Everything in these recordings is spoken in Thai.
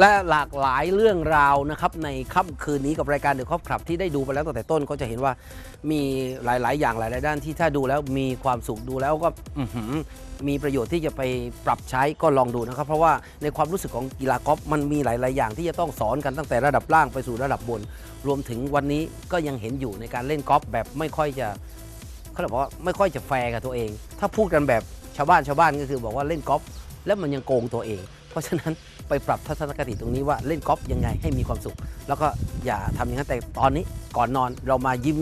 และหลากหลายเรื่องราวนะครับในค่ำคืนนี้กับรายการเดอะครอบคลับที่ได้ดูไปแล้วตั้งแต่ต้นก็จะเห็นว่ามีหลาย ๆ อย่างหลาย ๆ ด้านที่ถ้าดูแล้วมีความสุขดูแล้วก็อื้อหือมีประโยชน์ที่จะไปปรับใช้ก็ลองดูนะครับ เพราะว่าในความรู้สึกของกีฬากอล์ฟมันมีหลาย ๆ อย่างที่จะต้องสอนกันตั้งแต่ระดับล่างไปสู่ระดับบน รวมถึงวันนี้ก็ยังเห็นอยู่ในการเล่นกอล์ฟแบบไม่ค่อยจะเขาเลยบอกว่าไม่ค่อยจะแฟร์กับตัวเอง ถ้าพูดกันแบบชาวบ้านชาวบ้านก็คือบอกว่าเล่นกอล์ฟแล้วมันยังโกงตัวเอง เพราะฉะนั้น ไปปรับทัศนคติตรงนี้ว่าเล่นกอล์ฟยังไงให้มีความสุข แล้วก็อย่าทำอย่างนั้นแต่ตอนนี้ก่อนนอนเรามายิ้ม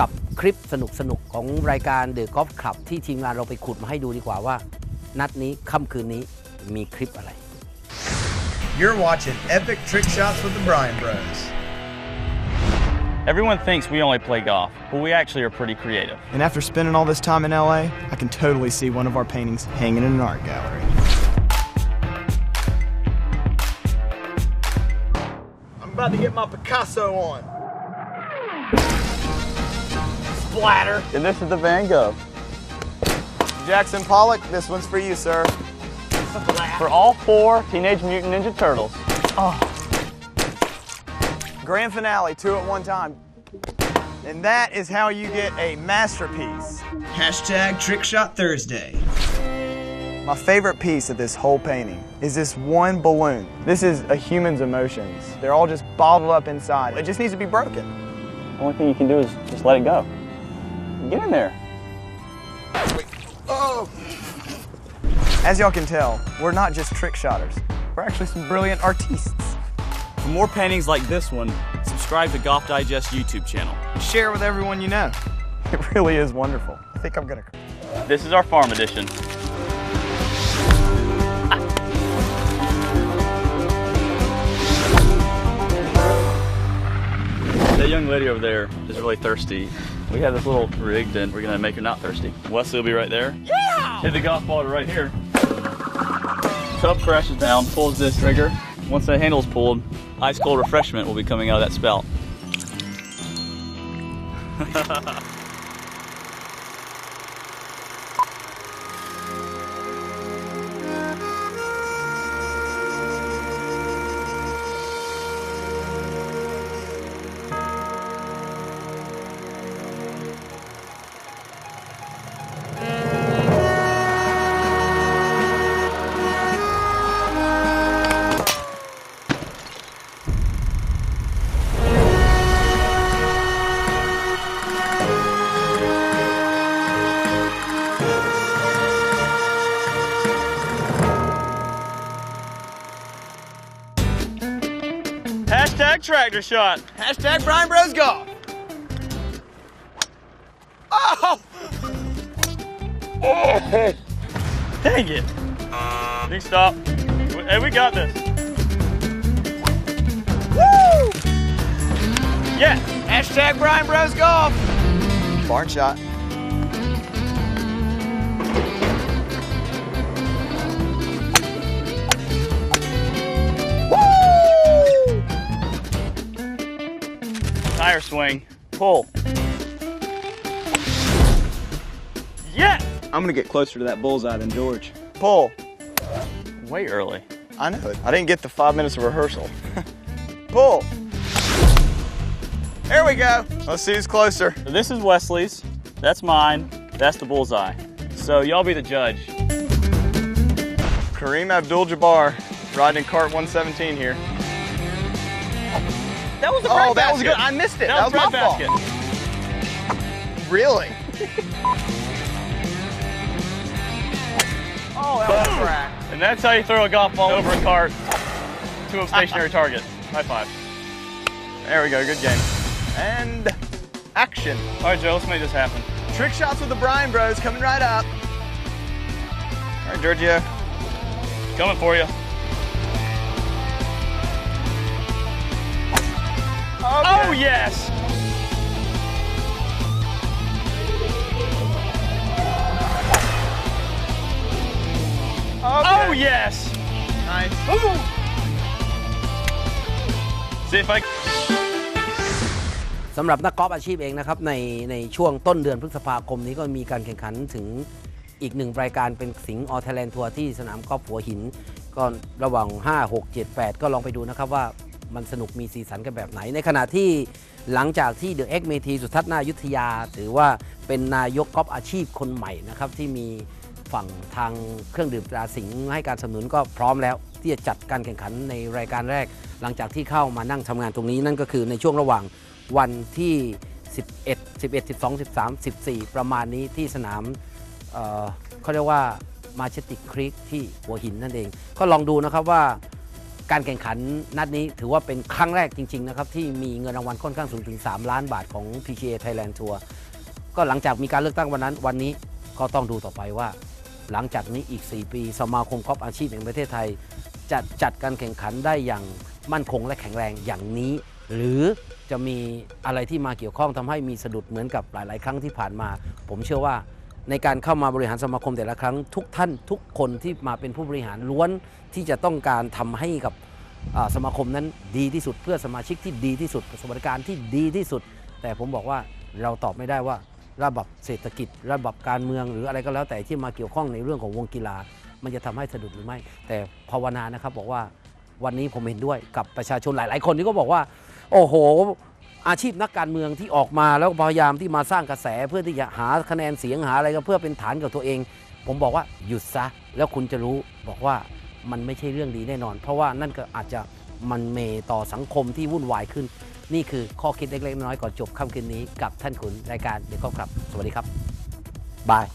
กับคลิปสนุกๆของรายการเดอะกอล์ฟคลับที่ทีมงานเราไปขุดมาให้ดูดีกว่าว่า นัดนี้ค่ำคืนนี้มีคลิปอะไร You're watching Epic Trick Shots with the Bryan Bros. Everyone thinks we only play golf, but we actually are pretty creative. And after spending all this time in LA, I can totally see one of our paintings hanging in an art gallery. About to get my Picasso on. Splatter. And this is the Van Gogh. Jackson Pollock, this one's for you, sir. For all four Teenage Mutant Ninja Turtles. Oh. Grand finale, two at one time. And that is how you get a masterpiece. Hashtag Trick Shot Thursday. My favorite piece of this whole painting is this one balloon. This is a human's emotions. They're all just bottled up inside. It just needs to be broken. The only thing you can do is just let it go. Get in there. Oh! As y'all can tell, we're not just trick shotters. We're actually some brilliant artistes. For more paintings like this one, subscribe to Golf Digest YouTube channel. Share with everyone you know. It really is wonderful. I think I'm gonna. This is our farm edition. That young lady over there is really thirsty. We have this little rigged and we're gonna make her not thirsty. Wesley will be right there. Yeah! Hit the golf ball to right here. Tub crashes down, pulls this trigger. Once that handle's pulled, ice cold refreshment will be coming out of that spout. Hashtag tractor shot. Hashtag Brian Bros Golf. Oh! Dang it. Big stop. Hey, we got this. Woo! Yes. Hashtag Brian Bros Golf. Barn shot. Tire swing. Pull. Yes. I'm gonna get closer to that bullseye than George. Pull. Way early. I know it. I didn't get the five minutes of rehearsal. Pull. There we go. Let's see who's closer. This is Wesley's. That's mine. That's the bullseye. So y'all be the judge. Kareem Abdul-Jabbar riding cart 117 here. That was a Oh, that was good. I missed it. That, was, my bread fault. basket. Really? oh, that was a crack. And that's how you throw a golf ball over a cart to a stationary target. High five. There we go. Good game. And action. All right, Joe, let's make this happen. Trick shots with the Bryan Bros coming right up. All right, Giorgio. Coming for you. Oh, yes. Oh, yes. Nice. See if I สำหรับนักกอล์ฟอาชีพเองนะครับในในช่วงต้นเดือนพฤษภาคมนี้ก็มีการแข่งขันถึงอีกหนึ่งรายการเป็นสิงห์ออเทแลนทัวร์ที่สนามกอล์ฟหัวหิน ก็ระหว่าง 5 6 7 8 ก็ลองไปดูนะครับว่า มันสนุกมีสีสันกันแบบไหน ในขณะที่หลังจากที่เดอะเอ็กเมทีสุทัศน์นายุทธยา ถือว่าเป็นนายกกอล์ฟอาชีพคนใหม่นะครับที่มีฝั่งทางเครื่องดื่มตราสิงห์ให้การสนับสนุนก็พร้อมแล้ว ที่จะจัดการแข่งขันในรายการแรก หลังจากที่เข้ามานั่งทำงานตรงนี้นั่นก็คือในช่วงระหว่างวันที่ 11 11 12 13 14 ประมาณนี้ที่สนามเเขาเรียกว่ามาเชติกครีกที่หัวหินนั่นเอง ก็ลองดูนะครับว่า การแข่งขันนัดนี้ถือว่าเป็นครั้งแรกจริง ๆ นะครับ ที่มีเงินรางวัลค่อนข้างสูงถึง 3 ล้านบาทของ PGA Thailand Tour ก็หลังจากมีการเลือกตั้งวันนั้น วันนี้ก็ต้องดูต่อไปว่า หลังจากนี้อีก 4 ปี สมาคมกอล์ฟอาชีพแห่งประเทศไทย จะจัดการแข่งขันได้อย่างมั่นคงและแข็งแรงอย่างนี้ หรือจะมีอะไรที่มาเกี่ยวข้องทำให้มีสะดุดเหมือนกับหลาย ๆ ครั้งที่ผ่านมา ผมเชื่อว่า ในการเข้ามาบริหารสมาคมแต่ละครั้งทุกท่านทุกคนที่มาเป็นผู้บริหารล้วนที่จะต้องการทำให้กับสมาคมนั้นดีที่สุดเพื่อสมาชิกที่ดีที่สุดสวัสดิการที่ดีที่สุด แต่ผมบอกว่าเราตอบไม่ได้ว่าระบบเศรษฐกิจ ระบบการเมืองหรืออะไรก็แล้วแต่ที่มาเกี่ยวข้องในเรื่องของวงกีฬา มันจะทำให้สะดุดหรือไม่ แต่ภาวนานะครับบอกว่าวันนี้ผมเห็นด้วยกับประชาชนหลาย ๆ คนที่ก็บอกว่า โอ้โห อาชีพนักการเมืองที่ออกมาแล้วพยายามที่มาสร้างกระแสเพื่อที่จะหาคะแนนเสียงหาอะไรก็เพื่อเป็นฐานกับตัวเอง ผมบอกว่าหยุดซะ แล้วคุณจะรู้บอกว่ามันไม่ใช่เรื่องดีแน่นอน เพราะว่านั่นก็อาจจะมันเมต่อสังคมที่วุ่นวายขึ้น นี่คือข้อคิดเล็กๆน้อยๆก่อนจบค่ำคืนนี้กับท่านขุนรายการเด็กก็ครับ สวัสดีครับบาย